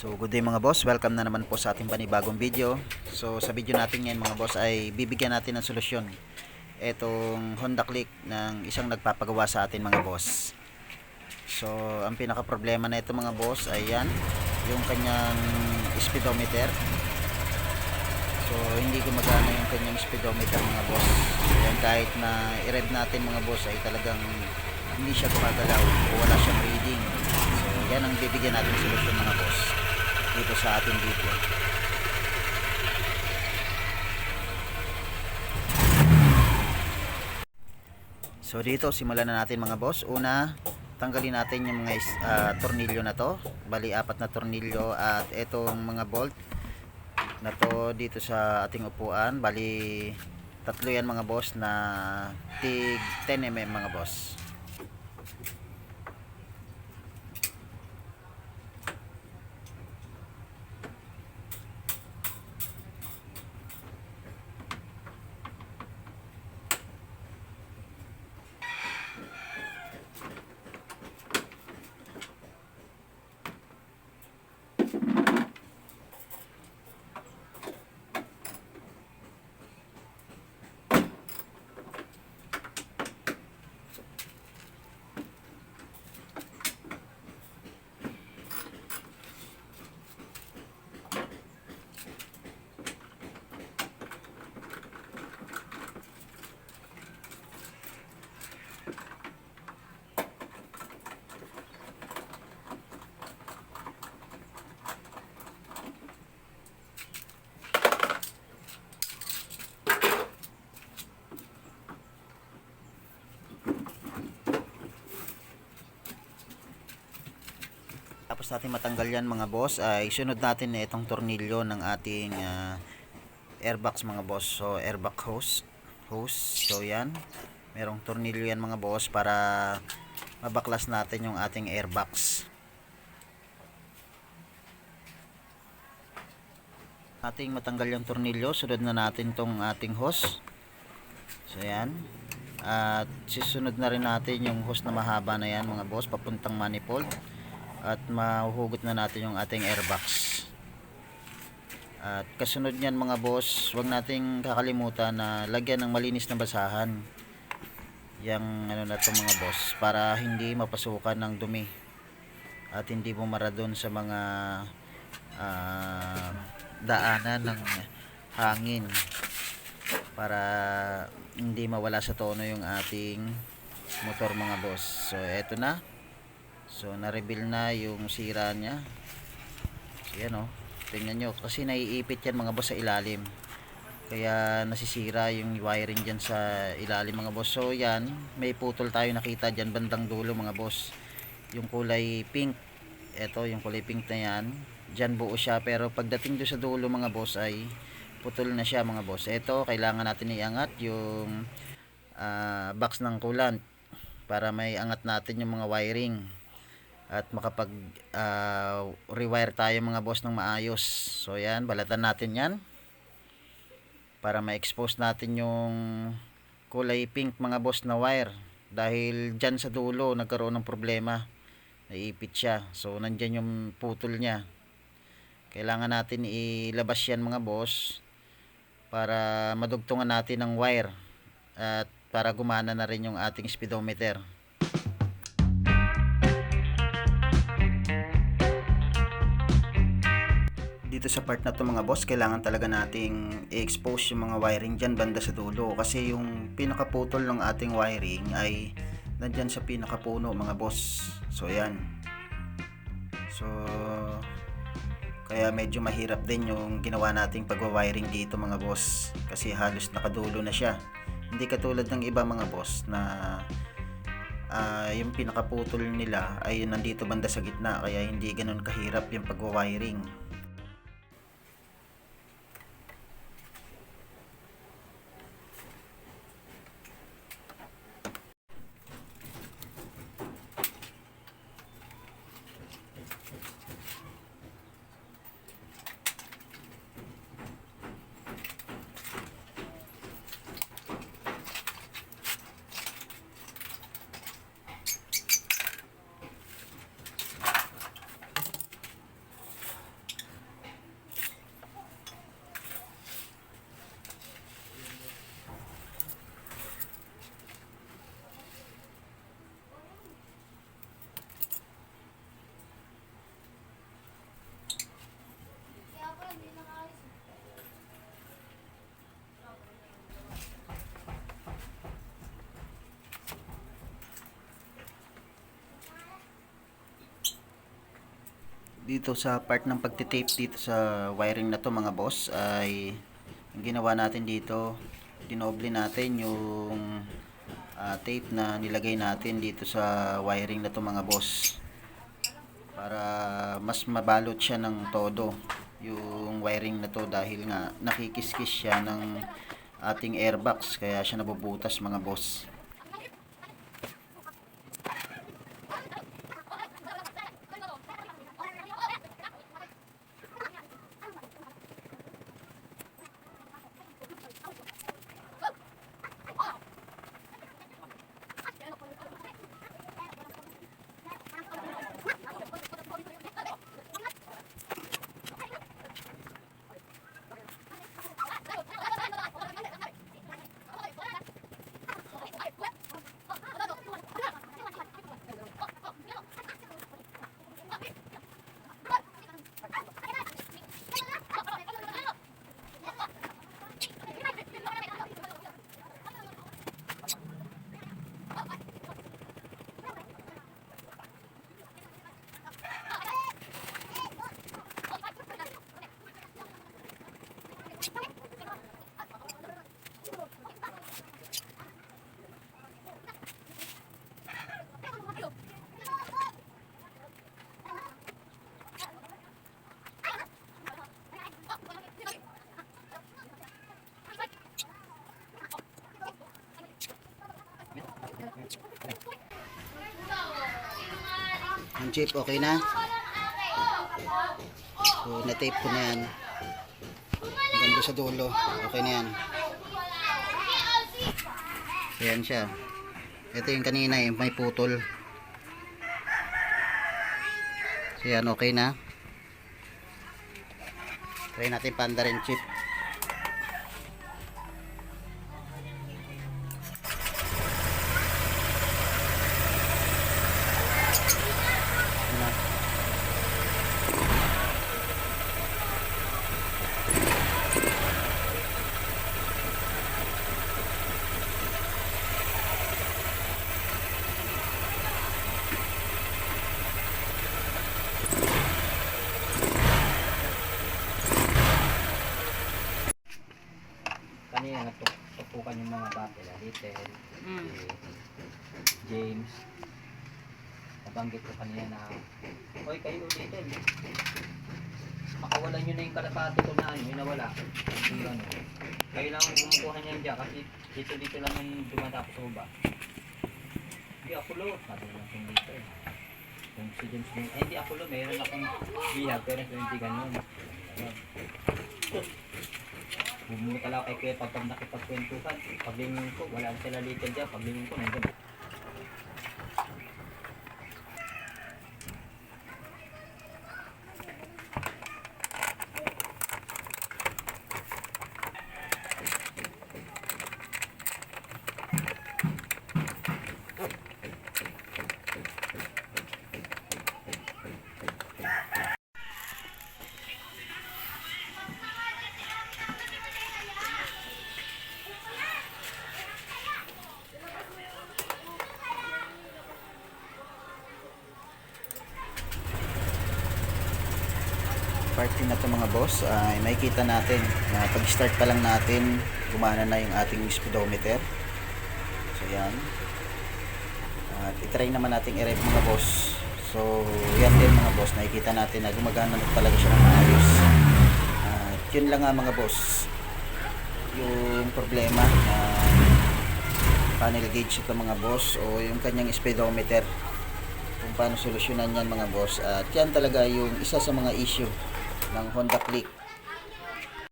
So good day mga boss, welcome na naman po sa ating panibagong video. So sa video natin ngayon mga boss ay bibigyan natin ng solusyon etong Honda Click ng isang nagpapagawa sa atin mga boss. So ang pinaka problema na ito mga boss ay yan, yung kanyang speedometer. So hindi gumagana yung kanyang speedometer mga boss. So, yan, kahit na i-rev natin mga boss ay talagang hindi siya gumagalaw o wala siyang reading. Yan ang bibigyan natin solusyon mga boss dito sa ating video. So dito simulan na natin mga boss. Una, tanggalin natin yung mga ah, tornilyo na to. Bali apat na tornilyo at etong mga bolt na to dito sa ating upuan. Bali tatlo yan mga boss na tig 10 mm mga boss. Tapos natin matanggal yan mga boss ay sunod natin na itong tornilyo ng ating ah, airbox mga boss. So airbox hose. Hose. So yan. Merong tornilyo yan mga boss para mabaklas natin yung ating airbox. Ating matanggal yung tornilyo. Sunod na natin tong ating hose. So yan. At sisunod na rin natin yung hose na mahaba na yan mga boss papuntang manifold at mahuhugot na natin yung ating airbox. At kasunod niyan mga boss wag nating kakalimutan na lagyan ng malinis na basahan. Yung ano na to mga boss para hindi mapasukan ng dumi. At hindi bumara doon sa mga ah, daanan ng hangin. Para hindi mawala sa tono yung ating motor mga boss. So eto na So, na-reveal na yung sira niya. So, yan o. Tingnan nyo. Kasi naiipit yan mga boss sa ilalim. Kaya nasisira yung wiring dyan sa ilalim mga boss. So, yan. May putol tayo nakita dyan bandang dulo mga boss. Yung kulay pink. Ito, yung kulay pink na yan. Dyan buo siya. Pero pagdating doon sa dulo mga boss ay putol na siya mga boss. Ito, kailangan natin iangat yung ah, box ng coolant para may angat natin yung mga wiring at makapag ah, rewire tayo mga boss ng maayos. So yan balatan natin yan. Para ma-expose natin yung kulay pink mga boss na wire. Dahil dyan sa dulo nagkaroon ng problema. Naipit siya. So nandyan yung putol niya. Kailangan natin ilabas yan mga boss para madugtungan natin ng wire at para gumana na rin yung ating speedometer dito sa part na to mga boss kailangan talaga nating i-expose yung mga wiring dyan banda sa dulo. Kasi yung pinakaputol ng ating wiring ay nandyan sa pinakapuno mga boss. So yan. So kaya medyo mahirap din yung ginawa nating pagwa-wiring dito mga boss. Kasi halos nakadulo na siya. Hindi katulad ng iba mga boss na ah, yung pinakaputol nila ay nandito banda sa gitna. Kaya hindi ganun kahirap yung pagwa-wiring dito sa part ng pagtitape dito sa wiring na to mga boss ay ang ginawa natin dito dinoble natin yung ah, tape na nilagay natin dito sa wiring na to mga boss para mas mabalot siya ng todo yung wiring na to dahil nga nakikiskis siya ng ating airbox kaya siya nabubutas mga boss Ang chip, okay na? So, na-tape ko na yan. Doon sa dulo. Okay na yan. Ayan siya. Ito yung kanina, yung may putol. So, yan, okay na. Try natin panda rin chip. Ayan. kanina natutupukan yung mga bata na Little, Mm. si James. Nabanggit ko kanina na, Hoy kayo Little, makawalan nyo na yung kalapati ko na ano, yung nawala. Yung ano. Kayo lang ang kumukuha niyan dyan kasi dito dito lang yung dumadako sa uba. Hindi ako lo, sabi lang kung dito eh. Kung si James din, eh hindi ako lo, meron akong bihag pero hindi ganun. Ayun. Bumuli ka lang kay Kuya pag nakipagkwentuhan. Paglingon ko, wala sila little dyan. Paglingon ko, nandun. Party na to mga boss. Ay makikita natin na pag start pa lang natin gumana na yung ating speedometer. So yan. At itry naman natin i-rev mga boss. So yan din mga boss. Nakikita natin na gumagana na talaga siya ng maayos. At yun lang nga mga boss yung problema na panel gauge ito mga boss o yung kanyang speedometer kung paano solusyonan yan mga boss. At yan talaga yung isa sa mga issue ng Honda Click